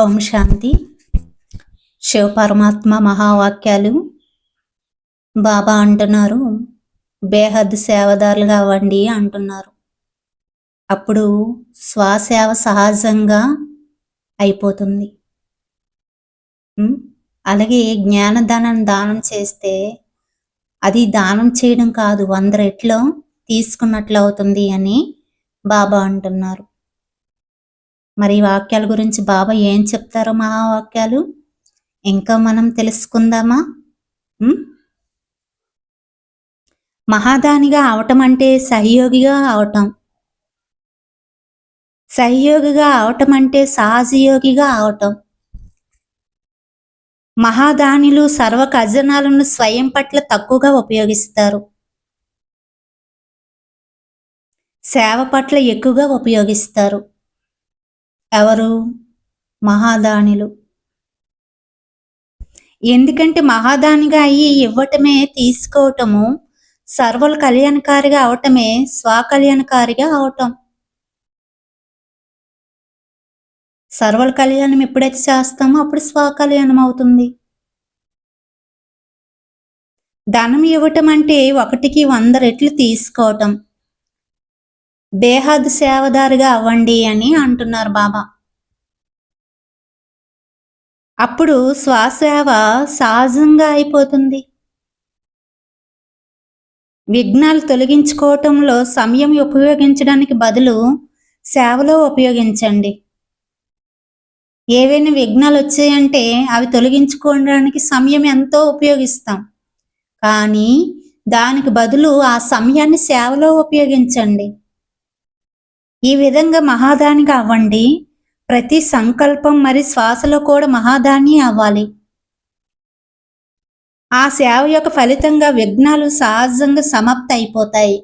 ఓం శాంతి. శివ పరమాత్మ మహావాక్యాలు. బాబా అంటున్నారు బేహద్ సేవదారులుగా అవ్వండి అంటున్నారు. అప్పుడు స్వసేవ సహజంగా అయిపోతుంది. అలాగే జ్ఞానదానం దానం చేస్తే అది దానం చేయడం కాదు వంద రెట్లో తీసుకున్నట్లు అవుతుంది అని బాబా అంటున్నారు. మరి ఈ వాక్యాల గురించి బాబా ఏం చెప్తారో మహావాక్యాలు? ఇంకా మనం తెలుసుకుందామా? మహాదానిగా అవటం అంటే సహయోగిగా అవటం. సహయోగిగా అవటం అంటే సహజయోగిగా అవటం. మహాదానిలు సర్వ ఖజనాలను స్వయం పట్ల తక్కువగా ఉపయోగిస్తారు. సేవ పట్ల ఎక్కువగా ఉపయోగిస్తారు. ఎవరు? మహాదానిలు. ఎందుకంటే మహాదానిగా అయ్యి ఇవ్వటమే తీసుకోవటము సర్వల కళ్యాణకారిగా అవటమే స్వకళ్యాణకారిగా అవటం. సర్వల కళ్యాణం ఎప్పుడైతే చేస్తామో అప్పుడు స్వకళ్యాణం అవుతుంది. ధనం ఇవ్వటం అంటే ఒకటికి వంద రెట్లు తీసుకోవటం. బేహద్ సేవదారుగా అవ్వండి అని అంటున్నారు బాబా. అప్పుడు స్వసేవ సహజంగా అయిపోతుంది. విఘ్నాలు తొలగించుకోవటంలో సమయం ఉపయోగించడానికి బదులు సేవలో ఉపయోగించండి. ఏవైనా విఘ్నాలు వచ్చాయంటే అవి తొలగించుకోవడానికి సమయం ఎంతో ఉపయోగిస్తాం. కానీ దానికి బదులు ఆ సమయాన్ని సేవలో ఉపయోగించండి. ఈ విధంగా మహాదానిగా అవ్వండి. ప్రతి సంకల్పం మరి శ్వాసలో కూడా మహాదాని అవ్వాలి. ఆ సేవ యొక్క ఫలితంగా విఘ్నాలు సహజంగా సమాప్తి అయిపోతాయి.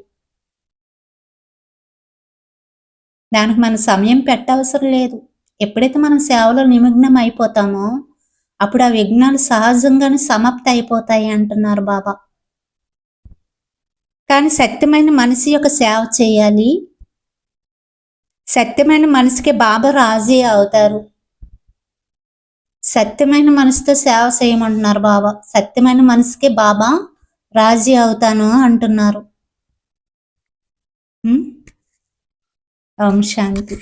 దానికి మన సమయం పెట్టవసరం లేదు. ఎప్పుడైతే మనం సేవలో నిమగ్నం అయిపోతామో అప్పుడు ఆ విఘ్నాలు సహజంగానే సమాప్తి అయిపోతాయి అంటున్నారు బాబా. కానీ శక్తిమైన మనిషి యొక్క సేవ చేయాలి. సత్యమైన మనసుకి బాబా రాజీ అవుతారు. సత్యమైన మనసుతో సేవ చేయమంటున్నారు బాబా. సత్యమైన మనసుకి బాబా రాజీ అవుతాను అంటున్నారు. ఓం శాంతి.